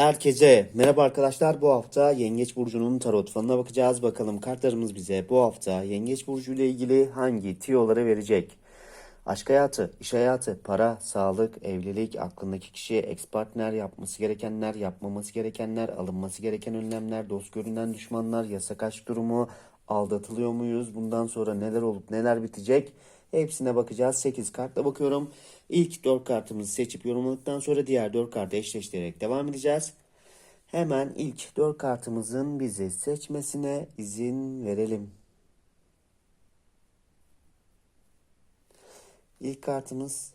Herkese merhaba arkadaşlar. Bu hafta Yengeç Burcu'nun tarot falına bakacağız. Bakalım kartlarımız bize bu hafta Yengeç Burcu ile ilgili hangi tiyoları verecek? Aşk hayatı, iş hayatı, para, sağlık, evlilik, aklındaki kişi, ex partner, yapması gerekenler, yapmaması gerekenler, alınması gereken önlemler, dost görünen düşmanlar, yasak aşk durumu, aldatılıyor muyuz? Bundan sonra neler olup neler bitecek? Hepsine bakacağız. 8 kartla bakıyorum. İlk 4 kartımızı seçip yorumladıktan sonra diğer 4 kartı eşleştirerek devam edeceğiz. Hemen ilk 4 kartımızın bizi seçmesine izin verelim. İlk kartımız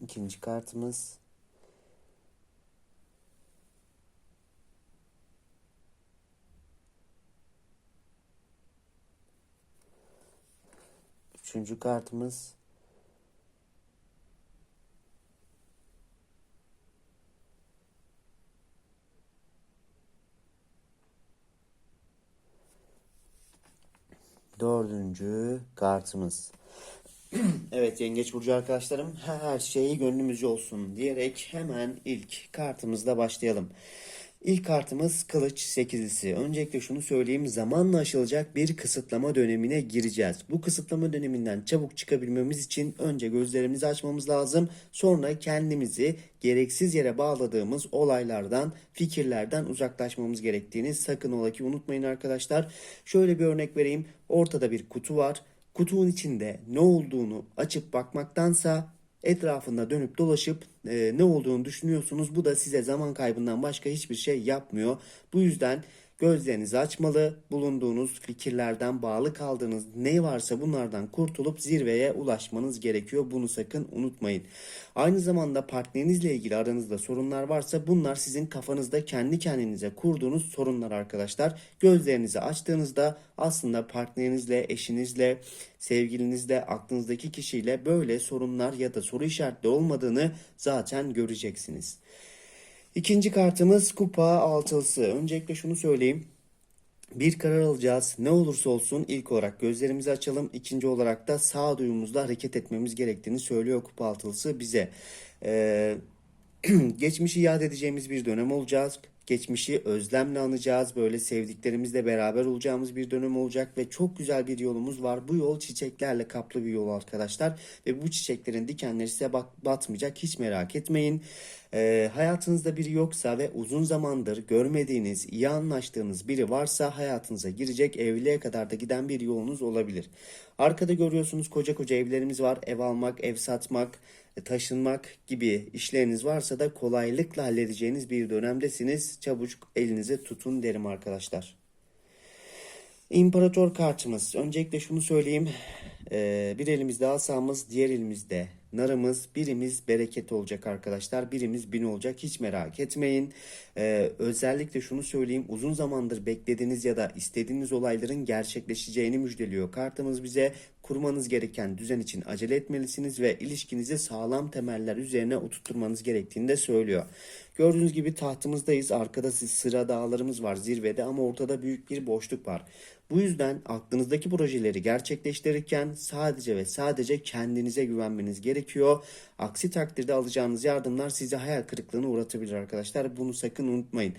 ikinci kartımız Üçüncü kartımız. Dördüncü kartımız. evet Yengeç Burcu arkadaşlarım her şeyi gönlümüzce olsun diyerek hemen ilk kartımızla başlayalım. İlk kartımız Kılıç sekizlisi. Öncelikle şunu söyleyeyim. Zamanla aşılacak bir kısıtlama dönemine gireceğiz. Bu kısıtlama döneminden çabuk çıkabilmemiz için önce gözlerimizi açmamız lazım. Sonra kendimizi gereksiz yere bağladığımız olaylardan, fikirlerden uzaklaşmamız gerektiğini sakın ola ki unutmayın arkadaşlar. Şöyle bir örnek vereyim. Ortada bir kutu var. Kutunun içinde ne olduğunu açıp bakmaktansa etrafında dönüp dolaşıp e, ne olduğunu düşünüyorsunuz. Bu da size zaman kaybından başka hiçbir şey yapmıyor. Bu yüzden gözlerinizi açmalı, bulunduğunuz fikirlerden bağlı kaldığınız ne varsa bunlardan kurtulup zirveye ulaşmanız gerekiyor. Bunu sakın unutmayın. Aynı zamanda partnerinizle ilgili aranızda sorunlar varsa bunlar sizin kafanızda kendi kendinize kurduğunuz sorunlar arkadaşlar. Gözlerinizi açtığınızda aslında partnerinizle, eşinizle, sevgilinizle, aklınızdaki kişiyle böyle sorunlar ya da soru işaretli olmadığını zaten göreceksiniz. İkinci kartımız kupa altılısı. Öncelikle şunu söyleyeyim. Bir karar alacağız. Ne olursa olsun ilk olarak gözlerimizi açalım. İkinci olarak da sağduyumuzla hareket etmemiz gerektiğini söylüyor kupa altılısı bize. Ee, geçmişi yad edeceğimiz bir dönem olacağız. Geçmişi özlemle anacağız. Böyle sevdiklerimizle beraber olacağımız bir dönem olacak ve çok güzel bir yolumuz var. Bu yol çiçeklerle kaplı bir yol arkadaşlar ve bu çiçeklerin dikenleri size bak batmayacak hiç merak etmeyin. Ee, hayatınızda biri yoksa ve uzun zamandır görmediğiniz, iyi anlaştığınız biri varsa hayatınıza girecek, evliliğe kadar da giden bir yolunuz olabilir. Arkada görüyorsunuz koca koca evlerimiz var. Ev almak, ev satmak, taşınmak gibi işleriniz varsa da kolaylıkla halledeceğiniz bir dönemdesiniz. Çabucak elinize tutun derim arkadaşlar. İmparator kartımız. Öncelikle şunu söyleyeyim. Ee, bir elimizde asamız, diğer elimizde narımız. Birimiz bereket olacak arkadaşlar. Birimiz bin olacak. Hiç merak etmeyin. Ee, özellikle şunu söyleyeyim. Uzun zamandır beklediğiniz ya da istediğiniz olayların gerçekleşeceğini müjdeliyor. Kartımız bize kurmanız gereken düzen için acele etmelisiniz ve ilişkinizi sağlam temeller üzerine oturtmanız gerektiğini de söylüyor. Gördüğünüz gibi tahtımızdayız. Arkada sıra dağlarımız var zirvede ama ortada büyük bir boşluk var. Bu yüzden aklınızdaki projeleri gerçekleştirirken sadece ve sadece kendinize güvenmeniz gerekiyor. Aksi takdirde alacağınız yardımlar sizi hayal kırıklığına uğratabilir arkadaşlar. Bunu sakın unutmayın.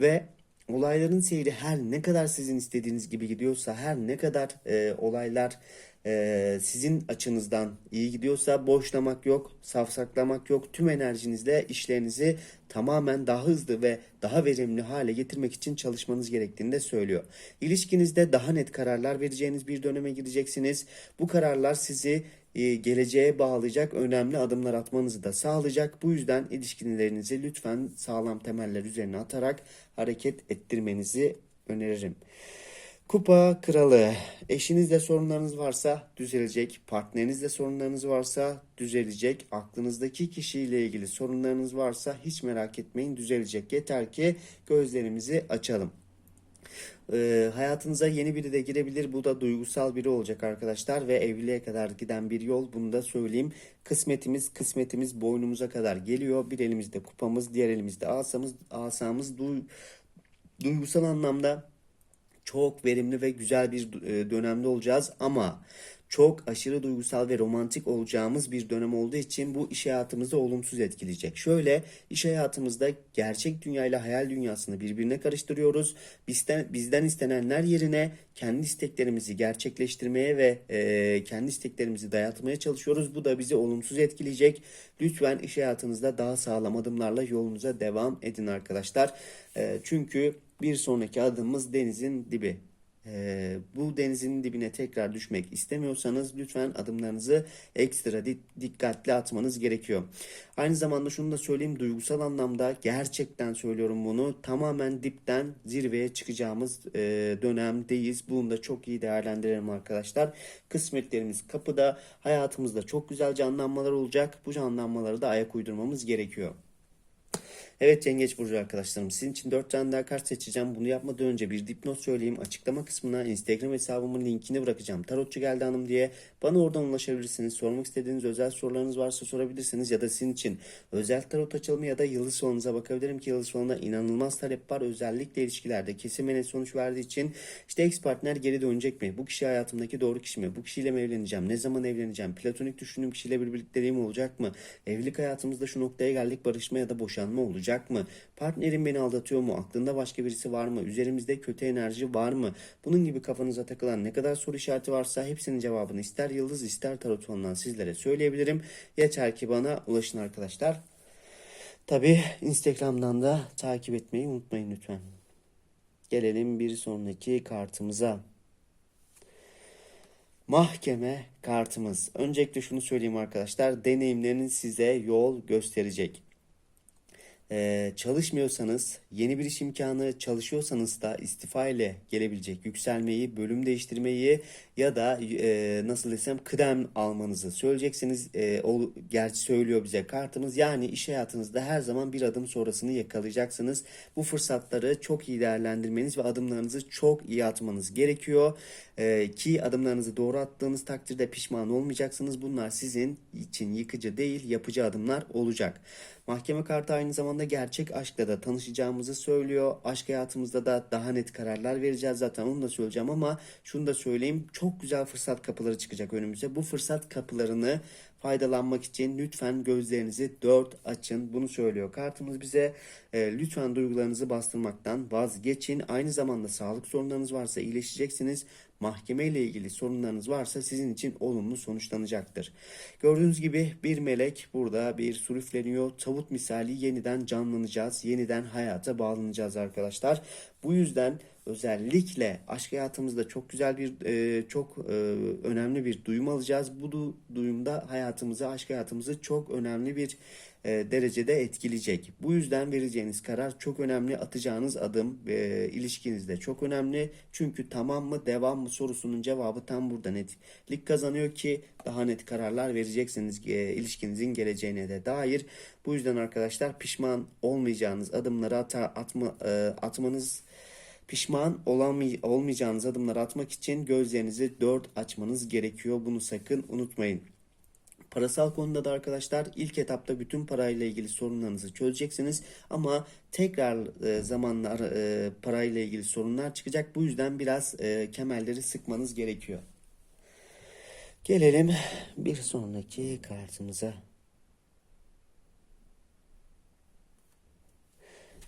Ve olayların seyri her ne kadar sizin istediğiniz gibi gidiyorsa, her ne kadar e, olaylar e, sizin açınızdan iyi gidiyorsa boşlamak yok, safsaklamak yok. Tüm enerjinizle işlerinizi tamamen daha hızlı ve daha verimli hale getirmek için çalışmanız gerektiğini de söylüyor. İlişkinizde daha net kararlar vereceğiniz bir döneme gideceksiniz. Bu kararlar sizi e, geleceğe bağlayacak önemli adımlar atmanızı da sağlayacak. Bu yüzden ilişkilerinizi lütfen sağlam temeller üzerine atarak hareket ettirmenizi öneririm. Kupa kralı. Eşinizle sorunlarınız varsa düzelecek. Partnerinizle sorunlarınız varsa düzelecek. Aklınızdaki kişiyle ilgili sorunlarınız varsa hiç merak etmeyin düzelecek. Yeter ki gözlerimizi açalım. Ee, hayatınıza yeni biri de girebilir. Bu da duygusal biri olacak arkadaşlar ve evliliğe kadar giden bir yol. Bunu da söyleyeyim. Kısmetimiz kısmetimiz boynumuza kadar geliyor. Bir elimizde kupamız, diğer elimizde asamız. Asamız du duygusal anlamda çok verimli ve güzel bir e, dönemde olacağız ama çok aşırı duygusal ve romantik olacağımız bir dönem olduğu için bu iş hayatımızı olumsuz etkileyecek. Şöyle iş hayatımızda gerçek dünyayla hayal dünyasını birbirine karıştırıyoruz. Bizden, bizden istenenler yerine kendi isteklerimizi gerçekleştirmeye ve e, kendi isteklerimizi dayatmaya çalışıyoruz. Bu da bizi olumsuz etkileyecek. Lütfen iş hayatınızda daha sağlam adımlarla yolunuza devam edin arkadaşlar. E, çünkü bir sonraki adımımız denizin dibi. Ee, bu denizin dibine tekrar düşmek istemiyorsanız lütfen adımlarınızı ekstra di- dikkatli atmanız gerekiyor. Aynı zamanda şunu da söyleyeyim duygusal anlamda gerçekten söylüyorum bunu tamamen dipten zirveye çıkacağımız e, dönemdeyiz. Bunu da çok iyi değerlendirelim arkadaşlar. Kısmetlerimiz kapıda hayatımızda çok güzel canlanmalar olacak. Bu canlanmaları da ayak uydurmamız gerekiyor. Evet Yengeç Burcu arkadaşlarım sizin için 4 tane daha kart seçeceğim. Bunu yapmadan önce bir dipnot söyleyeyim. Açıklama kısmına Instagram hesabımın linkini bırakacağım. Tarotçu geldi hanım diye bana oradan ulaşabilirsiniz. Sormak istediğiniz özel sorularınız varsa sorabilirsiniz. Ya da sizin için özel tarot açılımı ya da yıldız solunuza bakabilirim ki yıldız soluna inanılmaz talep var. Özellikle ilişkilerde kesin ve sonuç verdiği için işte ex partner geri dönecek mi? Bu kişi hayatımdaki doğru kişi mi? Bu kişiyle mi evleneceğim? Ne zaman evleneceğim? Platonik düşündüğüm kişiyle bir birlikteliğim olacak mı? Evlilik hayatımızda şu noktaya geldik barışma ya da boşanma olacak mı? Partnerim beni aldatıyor mu? Aklında başka birisi var mı? Üzerimizde kötü enerji var mı? Bunun gibi kafanıza takılan ne kadar soru işareti varsa hepsinin cevabını ister yıldız ister tarot fonundan sizlere söyleyebilirim. Yeter ki bana ulaşın arkadaşlar. Tabi Instagram'dan da takip etmeyi unutmayın lütfen. Gelelim bir sonraki kartımıza. Mahkeme kartımız. Öncelikle şunu söyleyeyim arkadaşlar. Deneyimleriniz size yol gösterecek. Ee, çalışmıyorsanız yeni bir iş imkanı çalışıyorsanız da istifa ile gelebilecek yükselmeyi, bölüm değiştirmeyi ya da e, nasıl desem kıdem almanızı söyleyeceksiniz. E, o, gerçi söylüyor bize kartımız. Yani iş hayatınızda her zaman bir adım sonrasını yakalayacaksınız. Bu fırsatları çok iyi değerlendirmeniz ve adımlarınızı çok iyi atmanız gerekiyor. E, ki adımlarınızı doğru attığınız takdirde pişman olmayacaksınız. Bunlar sizin için yıkıcı değil, yapıcı adımlar olacak. Mahkeme kartı aynı zamanda gerçek aşkla da tanışacağımızı söylüyor. Aşk hayatımızda da daha net kararlar vereceğiz zaten onu da söyleyeceğim ama şunu da söyleyeyim. Çok güzel fırsat kapıları çıkacak önümüze. Bu fırsat kapılarını faydalanmak için lütfen gözlerinizi dört açın. Bunu söylüyor kartımız bize. E, lütfen duygularınızı bastırmaktan vazgeçin. Aynı zamanda sağlık sorunlarınız varsa iyileşeceksiniz. Mahkeme ile ilgili sorunlarınız varsa sizin için olumlu sonuçlanacaktır. Gördüğünüz gibi bir melek burada bir sürüfleniyor. Tavut misali yeniden canlanacağız. Yeniden hayata bağlanacağız arkadaşlar. Bu yüzden özellikle aşk hayatımızda çok güzel bir e, çok e, önemli bir duyum alacağız. Bu du, duyumda hayatımızı, aşk hayatımızı çok önemli bir derecede etkileyecek. Bu yüzden vereceğiniz karar çok önemli. Atacağınız adım e, ilişkinizde çok önemli. Çünkü tamam mı devam mı sorusunun cevabı tam burada netlik kazanıyor ki daha net kararlar vereceksiniz e, ilişkinizin geleceğine de dair. Bu yüzden arkadaşlar pişman olmayacağınız adımları ata, atma, e, atmanız Pişman olamay olmayacağınız adımları atmak için gözlerinizi dört açmanız gerekiyor. Bunu sakın unutmayın. Parasal konuda da arkadaşlar ilk etapta bütün parayla ilgili sorunlarınızı çözeceksiniz ama tekrar e, zamanlar e, parayla ilgili sorunlar çıkacak. Bu yüzden biraz e, kemerleri sıkmanız gerekiyor. Gelelim bir sonraki kartımıza.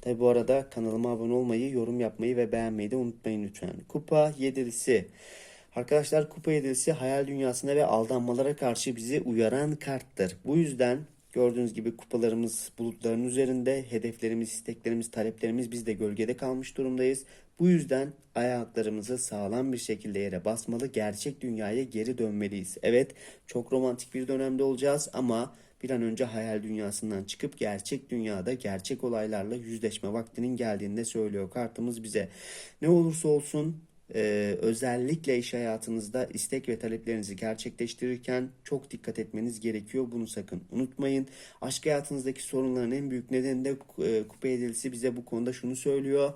Tabi bu arada kanalıma abone olmayı, yorum yapmayı ve beğenmeyi de unutmayın lütfen. Kupa yedilisi. Arkadaşlar kupa yedilisi hayal dünyasına ve aldanmalara karşı bizi uyaran karttır. Bu yüzden gördüğünüz gibi kupalarımız bulutların üzerinde, hedeflerimiz, isteklerimiz, taleplerimiz biz de gölgede kalmış durumdayız. Bu yüzden ayaklarımızı sağlam bir şekilde yere basmalı, gerçek dünyaya geri dönmeliyiz. Evet, çok romantik bir dönemde olacağız ama bir an önce hayal dünyasından çıkıp gerçek dünyada gerçek olaylarla yüzleşme vaktinin geldiğinde söylüyor kartımız bize. Ne olursa olsun ee, özellikle iş hayatınızda istek ve taleplerinizi gerçekleştirirken çok dikkat etmeniz gerekiyor. Bunu sakın unutmayın. Aşk hayatınızdaki sorunların en büyük nedeni de e, kupa edilisi bize bu konuda şunu söylüyor.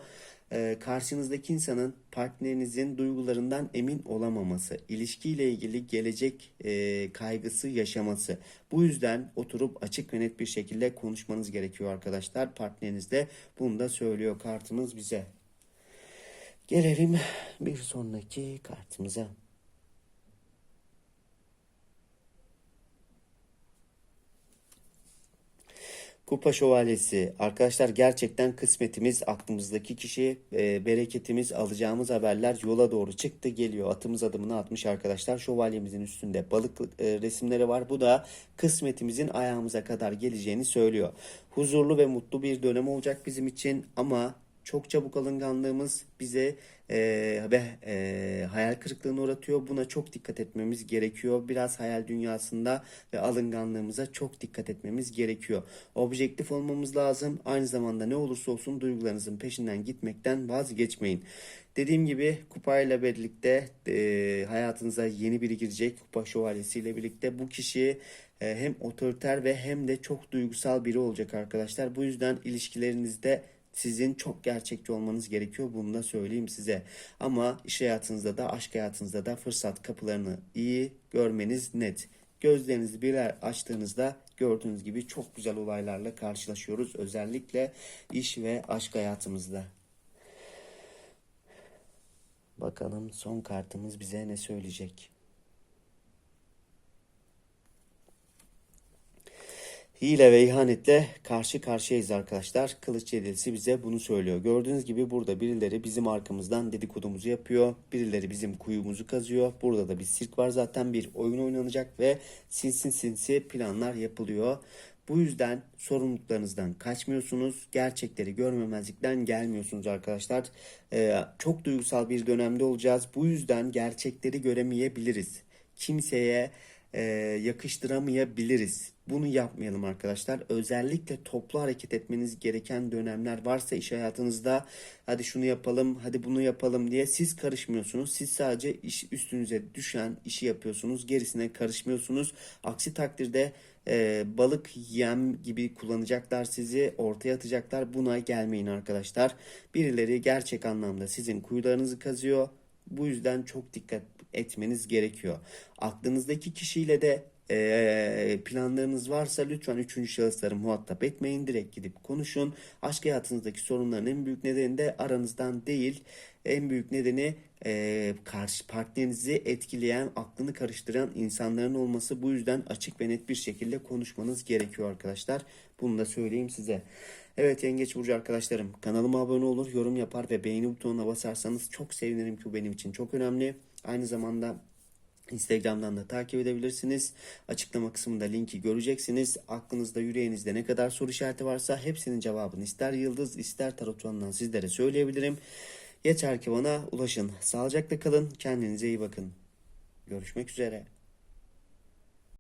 Ee, karşınızdaki insanın partnerinizin duygularından emin olamaması, ilişkiyle ilgili gelecek e, kaygısı yaşaması. Bu yüzden oturup açık ve net bir şekilde konuşmanız gerekiyor arkadaşlar. Partnerinizle bunu da söylüyor kartımız bize. Gelelim bir sonraki kartımıza. Kupa Şövalyesi. Arkadaşlar gerçekten kısmetimiz aklımızdaki kişi, e, bereketimiz, alacağımız haberler yola doğru çıktı geliyor. Atımız adımını atmış arkadaşlar. Şövalyemizin üstünde balık e, resimleri var. Bu da kısmetimizin ayağımıza kadar geleceğini söylüyor. Huzurlu ve mutlu bir dönem olacak bizim için ama çok çabuk alınganlığımız bize e, ve e, hayal kırıklığına uğratıyor. Buna çok dikkat etmemiz gerekiyor. Biraz hayal dünyasında ve alınganlığımıza çok dikkat etmemiz gerekiyor. Objektif olmamız lazım. Aynı zamanda ne olursa olsun duygularınızın peşinden gitmekten vazgeçmeyin. Dediğim gibi kupayla birlikte e, hayatınıza yeni biri girecek. Kupa şövalyesiyle birlikte bu kişi e, hem otoriter ve hem de çok duygusal biri olacak arkadaşlar. Bu yüzden ilişkilerinizde sizin çok gerçekçi olmanız gerekiyor. Bunu da söyleyeyim size. Ama iş hayatınızda da aşk hayatınızda da fırsat kapılarını iyi görmeniz net. Gözlerinizi birer açtığınızda gördüğünüz gibi çok güzel olaylarla karşılaşıyoruz. Özellikle iş ve aşk hayatımızda. Bakalım son kartımız bize ne söyleyecek? Hile ve ihanetle karşı karşıyayız arkadaşlar. Kılıç Yedilisi bize bunu söylüyor. Gördüğünüz gibi burada birileri bizim arkamızdan dedikodumuzu yapıyor. Birileri bizim kuyumuzu kazıyor. Burada da bir sirk var zaten bir oyun oynanacak ve sinsi sinsi planlar yapılıyor. Bu yüzden sorumluluklarınızdan kaçmıyorsunuz. Gerçekleri görmemezlikten gelmiyorsunuz arkadaşlar. Ee, çok duygusal bir dönemde olacağız. Bu yüzden gerçekleri göremeyebiliriz. Kimseye e, yakıştıramayabiliriz. Bunu yapmayalım arkadaşlar. Özellikle toplu hareket etmeniz gereken dönemler varsa iş hayatınızda hadi şunu yapalım, hadi bunu yapalım diye siz karışmıyorsunuz. Siz sadece iş üstünüze düşen işi yapıyorsunuz. Gerisine karışmıyorsunuz. Aksi takdirde e, balık yem gibi kullanacaklar sizi, ortaya atacaklar. Buna gelmeyin arkadaşlar. Birileri gerçek anlamda sizin kuyularınızı kazıyor. Bu yüzden çok dikkat etmeniz gerekiyor. Aklınızdaki kişiyle de e, planlarınız varsa lütfen üçüncü şahısları muhatap etmeyin. Direkt gidip konuşun. Aşk hayatınızdaki sorunların en büyük nedeni de aranızdan değil. En büyük nedeni e, karşı partnerinizi etkileyen, aklını karıştıran insanların olması. Bu yüzden açık ve net bir şekilde konuşmanız gerekiyor arkadaşlar. Bunu da söyleyeyim size. Evet Yengeç Burcu arkadaşlarım kanalıma abone olur, yorum yapar ve beğeni butonuna basarsanız çok sevinirim ki bu benim için çok önemli. Aynı zamanda Instagram'dan da takip edebilirsiniz. Açıklama kısmında linki göreceksiniz. Aklınızda, yüreğinizde ne kadar soru işareti varsa hepsinin cevabını ister yıldız ister tarot falından sizlere söyleyebilirim. Yeter ki bana ulaşın. Sağlıcakla kalın. Kendinize iyi bakın. Görüşmek üzere.